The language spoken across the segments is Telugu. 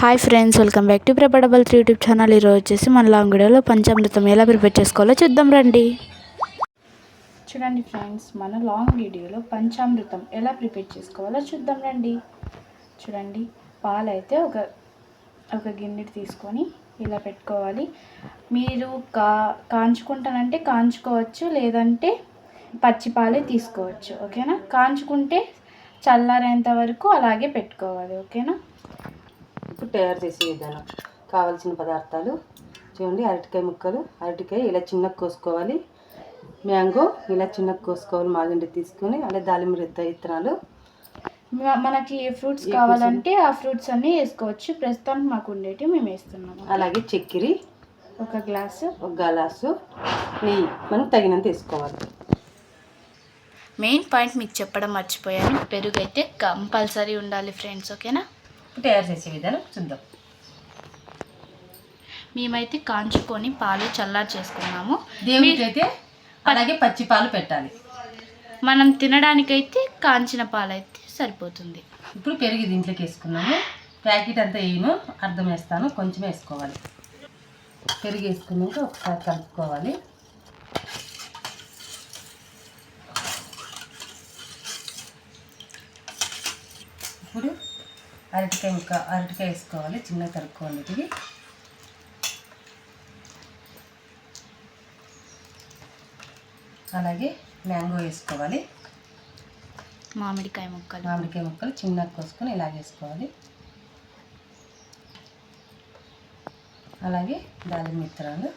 Hi friends welcome back to prepare double three YouTube channel ఈరోజు వచ్చేసి మన లాంగ్ వీడియోలో పంచామృతం ఎలా ప్రిపేర్ చేసుకోవాలో చూద్దాం రండి. చూడండి ఫ్రెండ్స్ మన లాంగ్ వీడియోలో పంచామృతం ఎలా ప్రిపేర్ చేసుకోవాలో చూద్దాం రండి. చూడండి పాలు అయితే ఒక ఒక గిన్నె తీసుకొని ఇలా పెట్టుకోవాలి. మీరు కా కాంచుకుంటానంటే కాంచుకోవచ్చు లేదంటే పచ్చి పాలే తీసుకోవచ్చు ఓకేనా? కాంచుకుంటే చల్లారేంత వరకు అలాగే పెట్టుకోవాలి ఓకేనా? ఇప్పుడు తయారు చేసే విధానం. కావలసిన పదార్థాలు చూడండి అరటికాయ ముక్కలు అరటికాయ ఇలా చిన్నగా కోసుకోవాలి. మ్యాంగో ఇలా చిన్నగా కోసుకోవాలి మాగిండి తీసుకొని అలా దాలింబ విత్తనాలు మనకి ఏ ఫ్రూట్స్ కావాలంటే ఆ ఫ్రూట్స్ అన్నీ వేసుకోవచ్చు. ప్రస్తుతానికి మాకు ఉండేటి మేము వేస్తున్నాము. అలాగే చక్కెర ఒక గ్లాసు. ఒక గలాసు నెయ్యి. మనం తగినంత వేసుకోవాలి. మెయిన్ పాయింట్ మీకు చెప్పడం మర్చిపోయాను. పెరుగు అయితే కంపల్సరీ ఉండాలి ఫ్రెండ్స్ ఓకేనా? తయారు చేసే విధానం చూద్దాం. మేమైతే కాంచుకొని పాలు చల్లారు చేసుకున్నాము. దేవుడికి అయితే అలాగే పచ్చి పాలు పెట్టాలి. మనం తినడానికైతే కాంచిన పాలు అయితే సరిపోతుంది. ఇప్పుడు పెరుగు దీంట్లోకి వేసుకున్నాము. ప్యాకెట్ అంతా వేయను అర్థం వేస్తాను కొంచెం వేసుకోవాలి. పెరుగు వేసుకున్నాక ఒకసారి కలుపుకోవాలి. ఇప్పుడు అరటికాయ ముక్క అరటికాయ వేసుకోవాలి చిన్న ఇది అలాగే మ్యాంగో వేసుకోవాలి. మామిడికాయ ముక్కలు. మామిడికాయ ముక్కలు చిన్నగా కోసుకొని ఇలా వేసుకోవాలి. అలాగే దాలింబ విత్తనాలు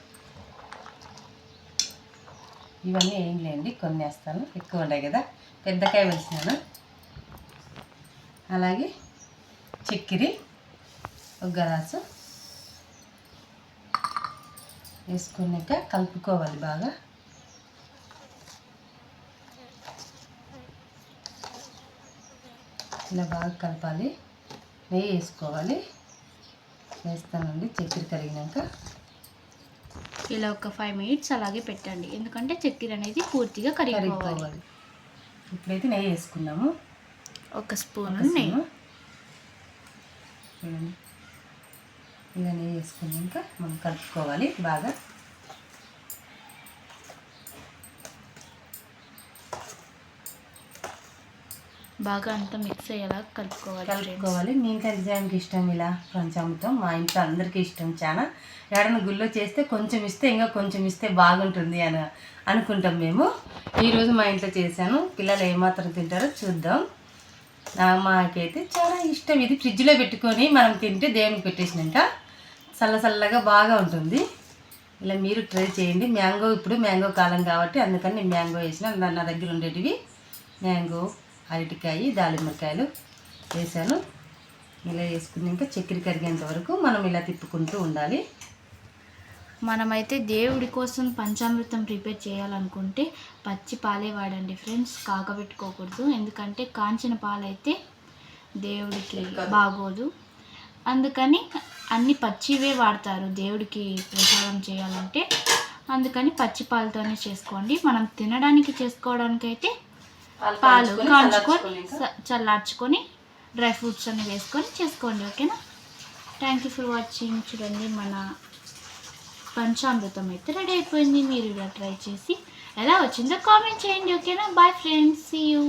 ఇవన్నీ ఏం లేండి కొన్ని వేస్తాను ఎక్కువ ఉన్నాయి కదా పెద్దకాయ వేసినాను అలాగే చక్కెర ఒక గలాసు. వేసుకున్నాక కలుపుకోవాలి బాగా. ఇలా బాగా కలపాలి. నెయ్యి వేసుకోవాలి. వేస్తానండి చక్కెర కరిగినాక. ఇలా ఒక ఫైవ్ మినిట్స్ అలాగే పెట్టండి. ఎందుకంటే చక్కెర అనేది పూర్తిగా కరిగిపోవాలి. ఇప్పుడైతే నెయ్యి వేసుకున్నాము ఒక స్పూన్. నెయ్యి. చూడండి. ఇలా నెయ్యి వేసుకున్నాక మనం కలుపుకోవాలి బాగా. బాగా అంతా మిక్స్ అయ్యేలా కలుపుకోవాలి. కలుపుకోవాలి. ఇంట్లో డిజైన్కి ఇష్టం ఇలా పంచామృతం. మా ఇంట్లో అందరికీ ఇష్టం చాలా. ఏడన్నా గుళ్ళో చేస్తే కొంచెం ఇస్తే ఇంకా కొంచెం ఇస్తే బాగుంటుంది అని అనుకుంటాం మేము. ఈరోజు మా ఇంట్లో చేశాను. పిల్లలు ఏమాత్రం తింటారో చూద్దాం. మాకైతే చాలా ఇష్టం. ఇది ఫ్రిడ్జ్లో పెట్టుకొని మనం తింటే దేవునికి పెట్టేసినాక చల్ల చల్లగా బాగా ఉంటుంది. ఇలా మీరు ట్రై చేయండి. మ్యాంగో ఇప్పుడు మ్యాంగో కాలం కాబట్టి అందుకని నేను మ్యాంగో వేసిన. నా- దగ్గర ఉండేటివి మ్యాంగో అరటికాయ దాలింబకాయలు వేసాను ఇలా వేసుకున్నాక చక్కెర కరిగేంత వరకు మనం ఇలా తిప్పుకుంటూ ఉండాలి. మనమైతే దేవుడి కోసం పంచామృతం ప్రిపేర్ చేయాలనుకుంటే పచ్చి పాలే వాడండి ఫ్రెండ్స్ కాకబెట్టుకోకూడదు ఎందుకంటే కాంచిన పాలైతే దేవుడికి బాగోదు. అందుకని అన్ని పచ్చివే వాడతారు దేవుడికి ప్రసాదం చేయాలంటే. అందుకని పచ్చి పాలతోనే చేసుకోండి. మనం తినడానికి చేసుకోవడానికి అయితే పాలు కాంచుకొని స- చల్లార్చుకొని డ్రై ఫ్రూట్స్ అన్ని వేసుకొని చేసుకోండి ఓకేనా? Thank you for watching. చూడండి మన పంచామృతం అయితే రెడీ అయిపోయింది. మీరు ఇలా ట్రై చేసి ఎలా వచ్చిందో కామెంట్ చేయండి ఓకేనా? Bye friends see you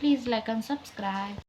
please like and subscribe